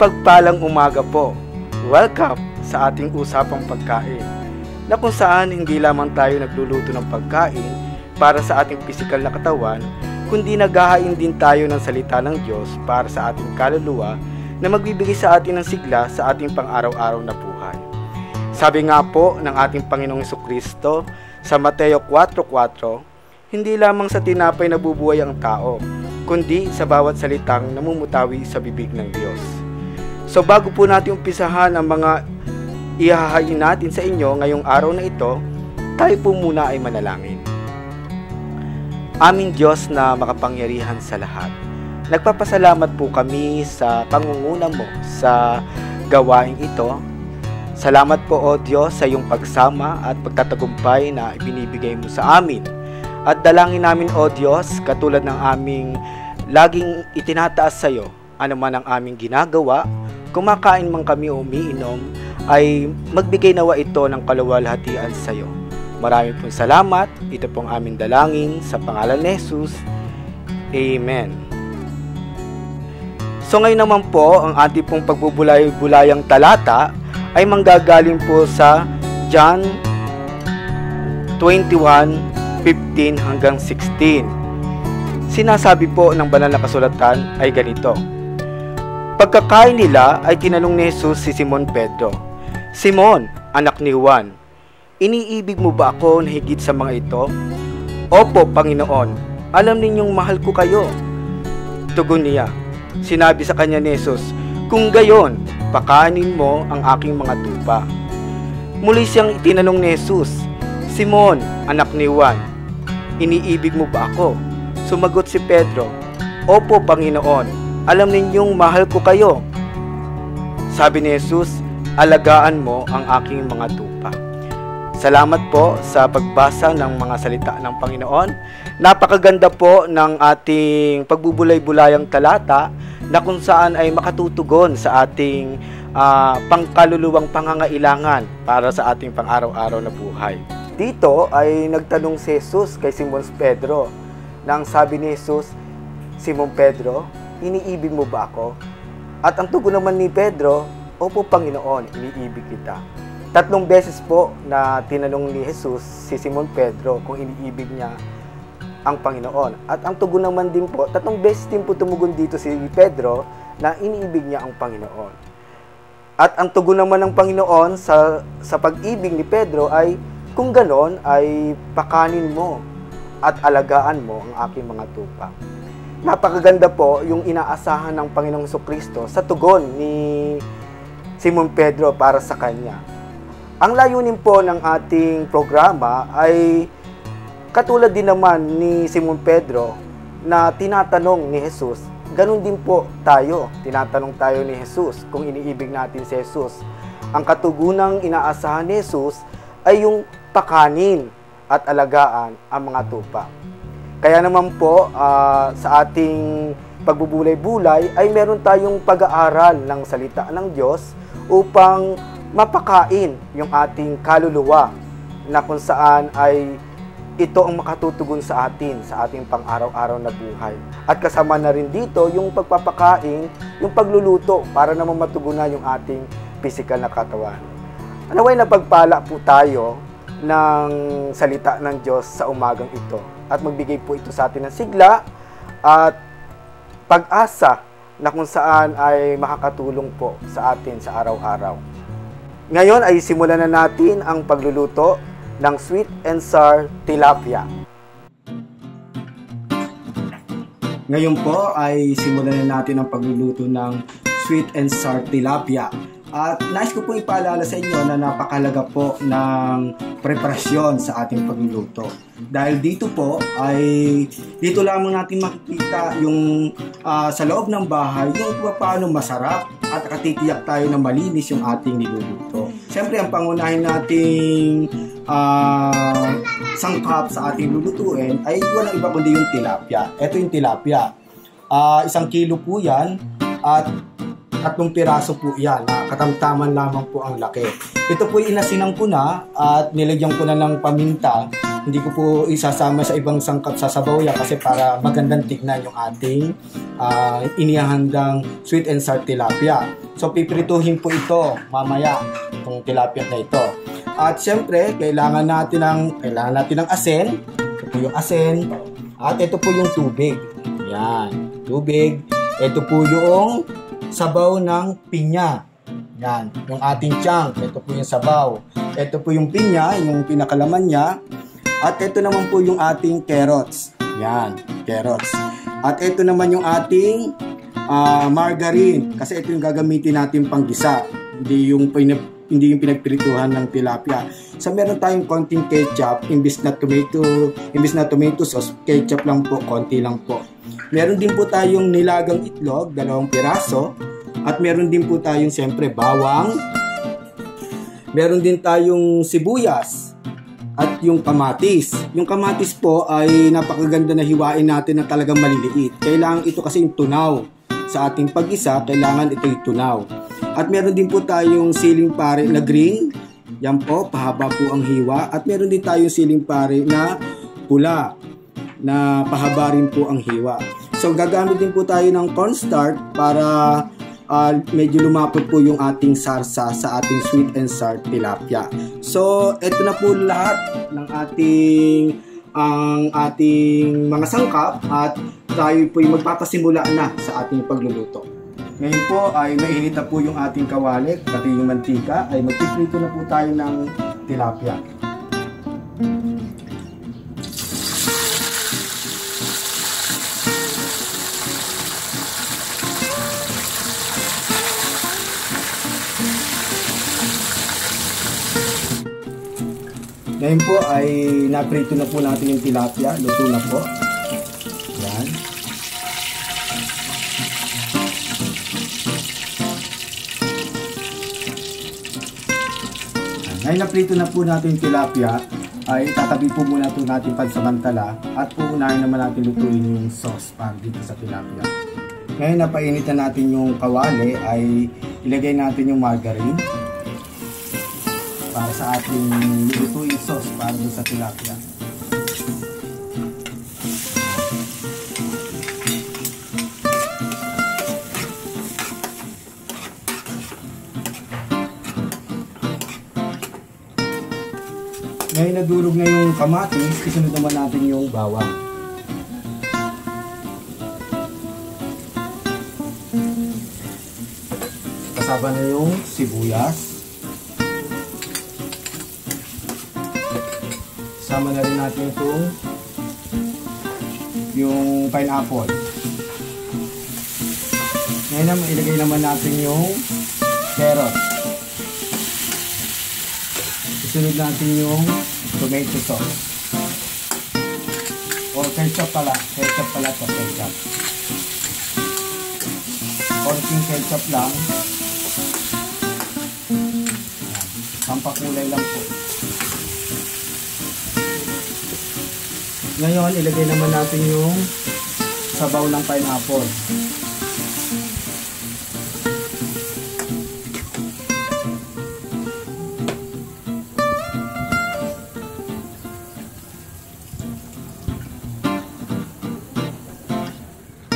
Mapagpalang umaga po. Welcome sa ating usapang pagkain. Na kung saan hindi lamang tayo nagluluto ng pagkain para sa ating pisikal na katawan, kundi naghahain din tayo ng salita ng Diyos para sa ating kaluluwa na magbibigay sa atin ng sigla sa ating pang-araw-araw na buhay. Sabi nga po ng ating Panginoong Kristo sa Mateo 4.4, hindi lamang sa tinapay nabubuhay ang tao, kundi sa bawat salitang namumutawi sa bibig ng Diyos. So bago po natin umpisahan ang mga ihahain natin sa inyo ngayong araw na ito, tayo po muna ay manalangin. Aming Diyos na makapangyarihan sa lahat, nagpapasalamat po kami sa pangunguna mo sa gawain ito. Salamat po o Diyos sa iyong pagsama at pagtatagumpay na ibinibigay mo sa amin. At dalangin namin o Diyos, katulad ng aming laging itinataas sa iyo, ano man ang aming ginagawa, kumakain man kami o umiinom, ay magbigay nawa ito ng kaluwalhatian sa iyo. Maraming pong salamat. Ito pong aming dalangin sa pangalan ni Jesus. Amen. So ngayon naman po, ang ating pong pagbubulay-bulayang talata ay manggagaling po sa John 21:15 hanggang 16. Sinasabi po ng banal na kasulatan ay ganito. Pagkakain nila ay tinanong ni Jesus si Simon Pedro, Simon, anak ni Juan, iniibig mo ba ako na higit sa mga ito? Opo, Panginoon, alam ninyong mahal ko kayo. Tugon niya, sinabi sa kanya ni Jesus, Kung gayon, pakanin mo ang aking mga tupa. Muli siyang itinanong ni Jesus, Simon, anak ni Juan, iniibig mo ba ako? Sumagot si Pedro, Opo, Panginoon, alam ninyong mahal ko kayo. Sabi ni Jesus, alagaan mo ang aking mga tupa. Salamat po sa pagbasa ng mga salita ng Panginoon. Napakaganda po ng ating pagbubulay-bulayang talata na kung saan ay makatutugon sa ating uh, pangkaluluwang pangangailangan para sa ating pang-araw-araw na buhay. Dito ay nagtanong si Jesus kay Simon Pedro nang sabi ni Jesus, Simon Pedro, iniibig mo ba ako? At ang tugon naman ni Pedro, Opo Panginoon, iniibig kita. Tatlong beses po na tinanong ni Jesus si Simon Pedro kung iniibig niya ang Panginoon. At ang tugon naman din po, tatlong beses din po tumugon dito si Pedro na iniibig niya ang Panginoon. At ang tugon naman ng Panginoon sa, sa pag-ibig ni Pedro ay, kung ganon ay pakanin mo at alagaan mo ang aking mga tupa. Napakaganda po yung inaasahan ng Panginoong Kristo sa tugon ni Simon Pedro para sa kanya. Ang layunin po ng ating programa ay katulad din naman ni Simon Pedro na tinatanong ni Jesus, ganun din po tayo. Tinatanong tayo ni Jesus kung iniibig natin si Jesus. Ang katugunang inaasahan ni Jesus ay yung pakanin at alagaan ang mga tupa. Kaya naman po, uh, sa ating pagbubulay-bulay ay meron tayong pag-aaral ng salita ng Diyos upang mapakain yung ating kaluluwa na kung saan ay ito ang makatutugon sa atin, sa ating pang-araw-araw na buhay. At kasama na rin dito yung pagpapakain, yung pagluluto para naman matugunan yung ating physical na katawan. Anaway na pagpala po tayo ng salita ng Diyos sa umagang ito at magbigay po ito sa atin ng sigla at pag-asa na kung saan ay makakatulong po sa atin sa araw-araw. Ngayon ay simulan na natin ang pagluluto ng sweet and sour tilapia. Ngayon po ay simulan na natin ang pagluluto ng sweet and sour tilapia. At nais ko pong ipaalala sa inyo na napakalaga po ng preparasyon sa ating pagluluto. Dahil dito po ay dito lamang natin makikita yung uh, sa loob ng bahay yung paano masarap at katitiyak tayo na malinis yung ating niluluto. Siyempre ang pangunahin nating uh, sangkap sa ating lulutuin ay walang iba kundi yung tilapia. Ito yung tilapia. Uh, isang kilo po yan at tatlong piraso po yan na katamtaman lamang po ang laki. Ito po inasinan ko na at nilagyan ko na ng paminta Hindi ko po isasama sa ibang sangkap sa sabaw yan kasi para magandang tignan yung ating uh, inihahandang sweet and sour tilapia. So piprituhin po ito mamaya itong tilapia na ito. At syempre, kailangan natin ng kailangan natin ng asin. Ito po yung asin. At ito po yung tubig. Yan, tubig. Ito po yung sabaw ng pinya. Yan, yung ating chunk. Ito po yung sabaw. Ito po yung pinya, yung pinakalaman niya. At ito naman po yung ating carrots. Yan, carrots. At ito naman yung ating uh, margarine. Kasi ito yung gagamitin natin panggisa. Hindi yung pinap hindi yung pinagpirituhan ng tilapia. So meron tayong konting ketchup, imbis na tomato, imbis na tomato sauce, ketchup lang po, konti lang po. Meron din po tayong nilagang itlog, dalawang piraso. At meron din po tayong siyempre bawang. Meron din tayong sibuyas at yung kamatis. Yung kamatis po ay napakaganda na hiwain natin na talagang maliliit. Kailangan ito kasi yung tunaw. Sa ating pag-isa, kailangan ito yung tunaw. At meron din po tayong siling pare na green. Yan po, pahaba po ang hiwa. At meron din tayong siling pare na pula na pahaba rin po ang hiwa. So gagamit din po tayo ng cornstarch para uh, medyo lumapot po yung ating sarsa sa ating sweet and sour tilapia. So, ito na po lahat ng ating ang ating mga sangkap at tayo po yung magpapasimula na sa ating pagluluto. Ngayon po ay mainit na po yung ating kawali, pati yung mantika, ay magpiprito na po tayo ng tilapia. Ngayon po ay naprito na po natin yung tilapia. Luto na po. Yan. Ngayon naprito na po natin yung tilapia ay tatabi po muna ito natin pansamantala at uunahin naman natin lutuin yung sauce para dito sa tilapia. Ngayon napainit na natin yung kawali ay ilagay natin yung margarine para sa ating nilutuin sauce para sa tilapia. Ngayon nadurog na yung kamatis, isunod naman natin yung bawang. Kasama na yung sibuyas. Sama na rin natin itong yung pineapple. Ngayon naman, ilagay naman natin yung carrot. Isunod natin yung tomato sauce. O ketchup pala. Ketchup pala to ketchup. Konting ketchup lang. Pampakulay lang po. Ngayon, ilagay naman natin yung sabaw ng pineapple.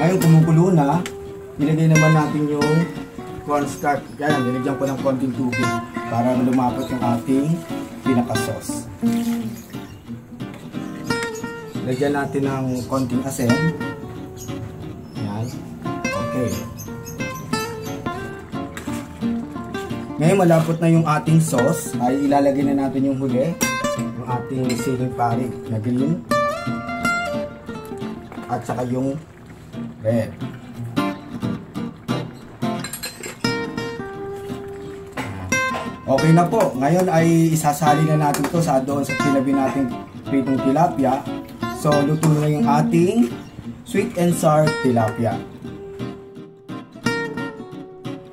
Ngayon, kumukulo na, ilagay naman natin yung cornstarch. Yan, nilagyan ko ng konting tubig para lumapot yung ating pinaka-sauce. Lagyan natin ng konting asin. Yan. Okay. Ngayon malapot na yung ating sauce, ay ilalagay na natin yung huli, yung ating siling pari na green, at saka yung red. Okay na po. Ngayon ay isasali na natin to sa doon sa tinabi nating pritong tilapia So, luto na yung ating sweet and sour tilapia.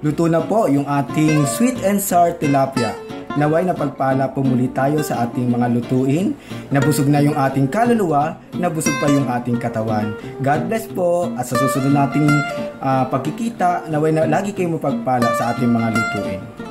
Luto na po yung ating sweet and sour tilapia. Naway na pagpala po tayo sa ating mga lutuin. Nabusog na yung ating kaluluwa, nabusog pa yung ating katawan. God bless po at sa susunod nating uh, pagkikita, naway na lagi kayong mapagpala sa ating mga lutuin.